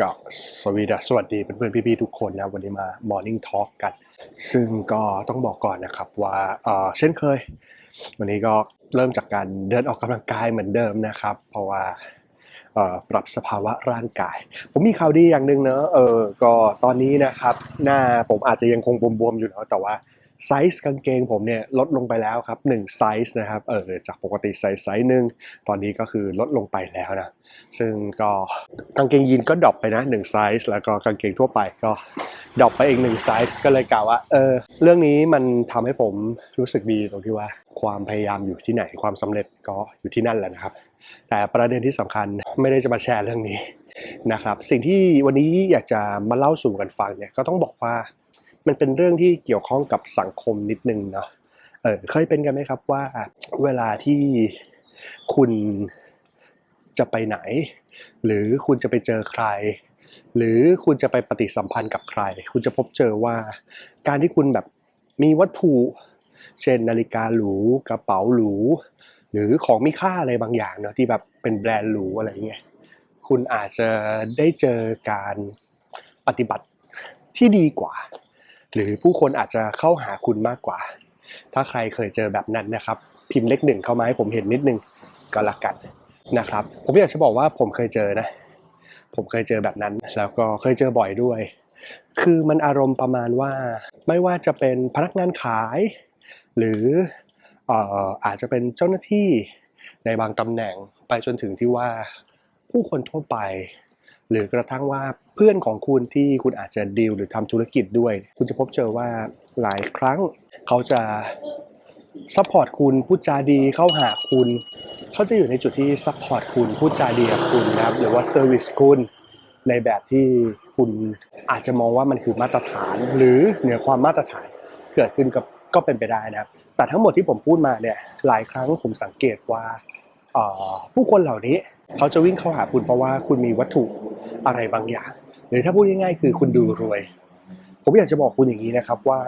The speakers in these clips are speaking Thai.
ก็สวีดัสสวัสดีเพื่อนๆพี่ๆทุกคนนะวันนี้มา Morning Talk กัน ซึ่งก็ต้องบอกก่อนนะครับว่าเอ่อเช่นเคย วันนี้ก็เริ่มจากการเดินออกกำลังกายเหมือนเดิมนะครับ เพราะว่าปรับสภาวะร่างกาย ผมมีข่าวดีอย่างหนึ่งเนอะเออก็ตอนนี้นะครับ หน้าผมอาจจะยังคงบวมๆอยู่เนอะแต่ว่า ไซส์กางเกงผมเนี่ยลดลงไปแล้วครับ1ไซส์นะครับเออจากปกติไซส์ไซส์หนึ่งตอนนี้ก็คือลดลงไปแล้วนะซึ่งก็กางเกงยีนก็ดรอปไปนะหนึ่งไซส์แล้วก็กางเกงทั่วไปก็ดรอปไปอีกหนึ่งไซส์ก็เลยกล่าวว่าเออเรื่องนี้มันทำให้ผมรู้สึกดีตรงที่ว่า ความพยายามอยู่ที่ไหนความสำเร็จก็อยู่ที่นั่นแหละนะครับ แต่ประเด็นที่สำคัญไม่ได้จะมาแชร์เรื่องนี้นะครับ สิ่งที่วันนี้อยากจะมาเล่าสู่กันฟังเนี่ยก็ต้องบอกว่า มันเป็นเรื่องที่เกี่ยวข้องกับสังคมนิดนึงเนาะเออเคยเป็นกันไหมครับว่าเวลาที่คุณจะไปไหน หรือคุณจะไปเจอใคร หรือคุณจะไปปฏิสัมพันธ์กับใคร คุณจะพบเจอว่า การที่คุณแบบมีวัตถุ เช่น นาฬิกาหรูกระเป๋าหรูหรือของมีค่าอะไรบางอย่างเนาะที่แบบเป็นแบรนด์หรูอะไรเงี้ยคุณอาจจะได้เจอการปฏิบัติที่ดีกว่า หรือผู้คนอาจจะเข้าหาคุณมากกว่า ถ้าใครเคยเจอแบบนั้นนะครับ พิมพ์เลขหนึ่งเข้ามาให้ผมเห็นนิดนึงก็แล้วกันนะครับ ผมอยากจะบอกว่าผมเคยเจอนะ ผมเคยเจอแบบนั้น แล้วก็เคยเจอบ่อยด้วย คือมันอารมณ์ประมาณว่า ไม่ว่าจะเป็นพนักงานขาย หรือออาจจะเป็นเจ้าหน้าที่ในบางตำแหน่งไปจนถึงที่ว่าผู้คนทั่วไป หรือกระทั่งว่าเพื่อนของคุณที่คุณอาจจะดีลหรือทำธุรกิจด้วย คุณจะพบเจอว่าหลายครั้งเขาจะซัพพอร์ตคุณพูดจาดีเข้าหาคุณเขาจะอยู่ในจุดที่ซัพพอร์ตคุณพูดจาดีกับคุณนะครับหรือว่าเซอร์วิสคุณในแบบที่คุณอาจจะมองว่ามันคือมาตรฐาน หรือเหนือความมาตรฐานเกิดขึ้นกับก็เป็นไปได้นะครับ แต่ทั้งหมดที่ผมพูดมาเนี่ยหลายครั้งผมสังเกตว่าผู้คนเหล่านี้ เขาจะวิ่งเข้าหาคุณเพราะว่าคุณมีวัตถุอะไรบางอย่าง หรือถ้าพูดง่ายๆ คือคุณดูรวย ผมอยากจะบอกคุณอย่างนี้นะครับว่า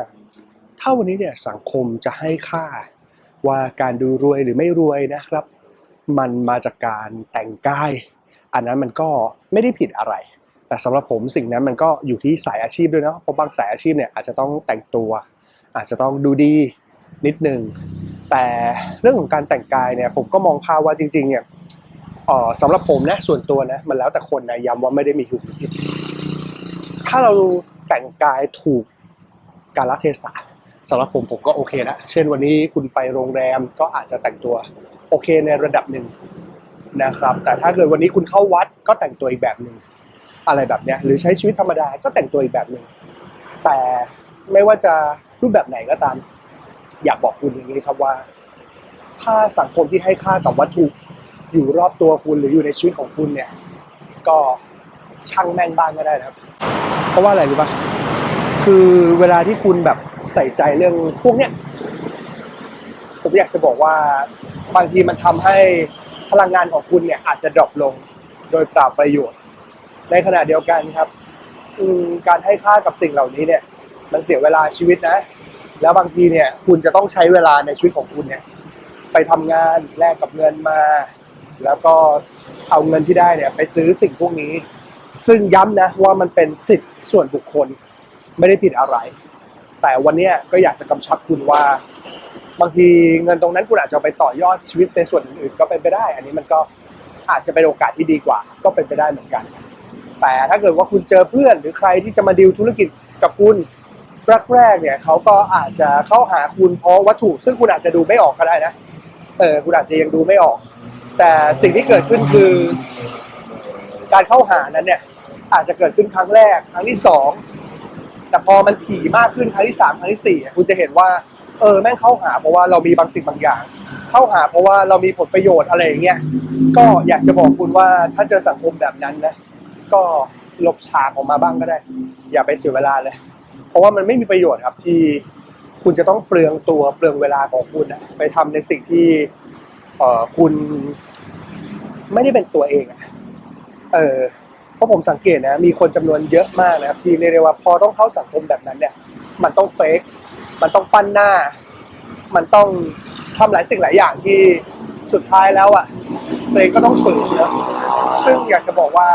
ถ้าวันนี้เนี่ยสังคมจะให้ค่าว่าการดูรวยหรือไม่รวยนะครับ มันมาจากการแต่งกาย อันนั้นมันก็ไม่ได้ผิดอะไร แต่สำหรับผมสิ่งนั้นมันก็อยู่ที่สายอาชีพด้วยเนาะเพราะบางสายอาชีพเนี่ยอาจจะต้องแต่งตัว อาจจะต้องดูดีนิดนึงแต่เรื่องของการแต่งกายเนี่ยผมก็มองภาพว่าจริงๆเนี่ย ออสำหรับผมนะส่วนตัวนะ มันแล้วแต่คนนะย้ำว่าไม่ได้มีถูกหรือผิดถ้าเราแต่งกายถูกกาลเทศะสำหรับผมผมก็โอเคแล้วเช่นวันนี้คุณไปโรงแรมก็อาจจะแต่งตัวโอเคในระดับหนึ่งนะครับ แต่ถ้าเกิดวันนี้คุณเข้าวัดก็แต่งตัวอีกแบบหนึ่งอะไรแบบเนี้ยหรือใช้ชีวิตธรรมดาก็แต่งตัวอีกแบบหนึ่งแต่ไม่ว่าจะรูปแบบไหนก็ตาม อยากบอกคุณอย่างนี้ครับว่า ถ้าสังคมที่ให้ค่ากับวัตถุ อยู่รอบตัวคุณหรืออยู่ในชีวิตของคุณเนี่ย ก็ช่างแม่งบ้างก็ได้นะครับ เพราะว่าอะไรรู้ปะคือเวลาที่คุณแบบใส่ใจเรื่องพวกเนี้ยผมอยากจะบอกว่าบางทีมันทำให้พลังงานของคุณเนี่ยอาจจะดรอปลงโดยเปล่าประโยชน์ ในขณะเดียวกันครับการให้ค่ากับสิ่งเหล่านี้เนี่ย มันเสียเวลาชีวิตนะ แล้วบางทีเนี่ย คุณจะต้องใช้เวลาในชีวิตของคุณเนี่ย ไปทำงานแลกกับเงินมา แล้วก็เอาเงินที่ได้เนี่ยไปซื้อสิ่งพวกนี้ ซึ่งย้ำนะว่ามันเป็นสิทธิ์ส่วนบุคคลไม่ได้ผิดอะไร แต่วันนี้ก็อยากจะกำชับคุณว่า บางทีเงินตรงนั้นคุณอาจจะไปต่อยอดชีวิตในส่วนอื่นๆก็เป็นไปได้ อันนี้มันก็อาจจะเป็นโอกาสที่ดีกว่า ก็เป็นไปได้เหมือนกัน แต่ถ้าเกิดว่าคุณเจอเพื่อน หรือใครที่จะมาดีลธุรกิจกับคุณแรกๆเนี่ยเขาก็อาจจะเข้าหาคุณเพราะวัตถุ ซึ่งคุณอาจจะดูไม่ออกก็ได้นะเออคุณอาจจะยังดูไม่ออก แต่สิ่งที่เกิดขึ้นคือ การเข้าหานั้นเนี่ย อาจจะเกิดขึ้นครั้งแรก ครั้งที่สองแต่พอมันถี่มากขึ้นครั้งที่สามครั้งที่สี่คุณจะเห็นว่า เออแม่งเข้าหาเพราะว่าเรามีบางสิ่งบางอย่าง เข้าหาเพราะว่าเรามีผลประโยชน์อะไรอย่างเงี้ยก็อยากจะบอกคุณว่าถ้าเจอสังคมแบบนั้นนะก็หลบฉากออกมาบ้างก็ได้ อย่าไปเสียเวลาเลย เพราะว่ามันไม่มีประโยชน์ครับที่คุณจะต้องเปลืองตัวเปลืองเวลาของคุณอะไปทำในสิ่งที่ เออคุณไม่ได้เป็นตัวเองอะเออเพราะผมสังเกตนะ มีคนจำนวนเยอะมากนะครับที่เรียกว่าพอต้องเข้าสังคมแบบนั้นเนี่ย มันต้องเฟกมันต้องปั้นหน้า มันต้องทำหลายสิ่งหลายอย่างที่สุดท้ายแล้วอะตัวเองก็ต้องฝืนนะซึ่งอยากจะบอกว่า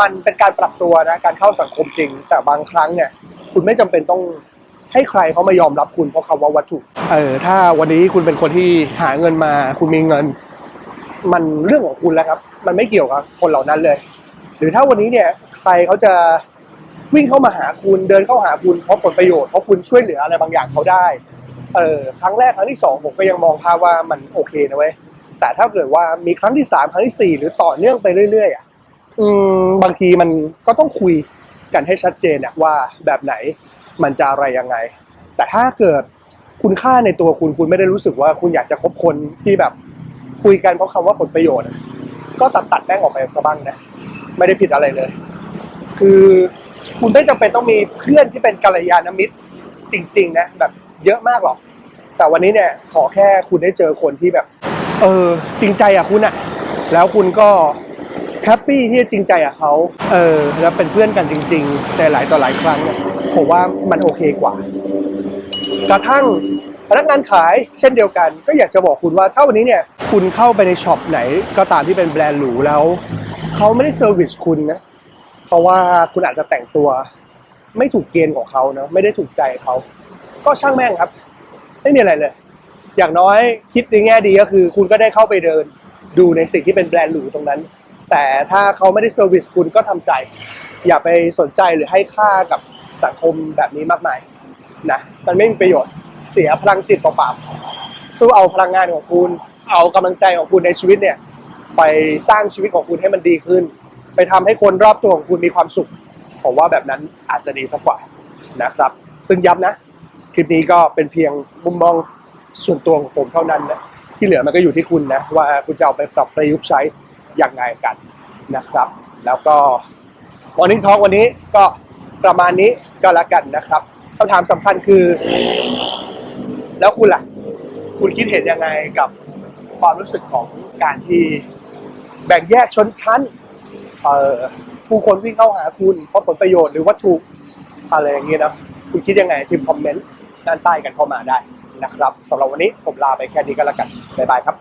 มันเป็นการปรับตัวนะการเข้าสังคมจริง แต่บางครั้งเนี่ย คุณไม่จำเป็นต้อง ให้ใครเขามายอมรับคุณเพราะคำว่าวัตถุ เออถ้าวันนี้คุณเป็นคนที่หาเงินมา คุณมีเงิน มันเรื่องของคุณแล้วครับ มันไม่เกี่ยวกับคนเหล่านั้นเลย หรือถ้าวันนี้เนี่ยใครเขาจะวิ่งเข้ามาหาคุณเดินเข้าหาคุณเพราะผลประโยชน์เพราะคุณช่วยเหลืออะไรบางอย่างเขาได้ เออครั้งแรกครั้งที่สองผมก็ยังมองภาพว่ามันโอเคนะเว้ยแต่ถ้าเกิดว่ามีครั้งที่สามครั้งที่สี่หรือต่อเนื่องไปเรื่อยๆอะอืมบางทีมันก็ต้องคุยกันให้ชัดเจนอะว่าแบบไหน มันจะอะไรยังไง แต่ถ้าเกิดคุณค่าในตัวคุณคุณไม่ได้รู้สึกว่าคุณอยากจะคบคนที่แบบคุยกันเพราะคำว่าผลประโยชน์ ก็ตัดตัดแม่งออกไปซะบ้างนะไม่ได้ผิดอะไรเลย คือคุณไม่จำเป็นต้องมีเพื่อนที่เป็นกัลยาณมิตรจริง ๆ นะ แบบเยอะมากหรอก แต่วันนี้เนี่ยขอแค่คุณได้เจอคนที่แบบ เออจริงใจอะคุณอะ แล้วคุณก็แฮปปี้ที่จะจริงใจอะเขาเออแล้วเป็นเพื่อนกันจริงๆในหลายต่อหลายครั้งเนี่ย ผมว่ามันโอเคกว่า กระทั่งพนักงานขายเช่นเดียวกัน ก็อยากจะบอกคุณว่าถ้าวันนี้เนี่ยคุณเข้าไปในช็อปไหนก็ตามที่เป็นแบรนด์หรูแล้วเขาไม่ได้เซอร์วิสคุณนะเพราะว่าคุณอาจจะแต่งตัว ไม่ถูกเกณฑ์ของเขาเนอะไม่ได้ถูกใจเขาก็ช่างแม่งครับ ไม่มีอะไรเลย อย่างน้อยคิดในแง่ดีก็คือ คุณก็ได้เข้าไปเดิน ดูในสิ่งที่เป็นแบรนด์หรูตรงนั้น แต่ถ้าเขาไม่ได้เซอร์วิสคุณก็ทำใจ อย่าไปสนใจหรือให้ค่ากับ สังคมแบบนี้มากมายนะมันไม่มีประโยชน์เสียพลังจิตเปล่าๆสู้เอาพลังงานของคุณ เอากำลังใจของคุณในชีวิตเนี่ย ไปสร้างชีวิตของคุณให้มันดีขึ้น ไปทำให้คนรอบตัวของคุณมีความสุขผมว่าแบบนั้นอาจจะดีสักกว่านะครับ ซึ่งย้ำนะ คลิปนี้ก็เป็นเพียงมุมมองส่วนตัวของผมเท่านั้นนะที่เหลือมันก็อยู่ที่คุณนะว่าคุณจะเอาไปปรับประยุกต์ใช้อย่างไงกันนะครับ แล้วก็ Morning Talk วันนี้ก็ ประมาณนี้ก็แล้วกันนะครับคำถามสำคัญคือ แล้วคุณล่ะ คุณคิดเห็นยังไงกับความรู้สึกของการที่แบ่งแยกชนชั้นเออผู้คนวิ่งเข้าหาคุณเพราะผลประโยชน์หรือวัตถุอะไรอย่างเงี้ยนะคุณคิดยังไงพิมพ์คอมเมนต์ด้านใต้กันเข้ามาได้นะครับสำหรับวันนี้ผมลาไปแค่นี้ก็แล้วกันบ๊ายบายครับ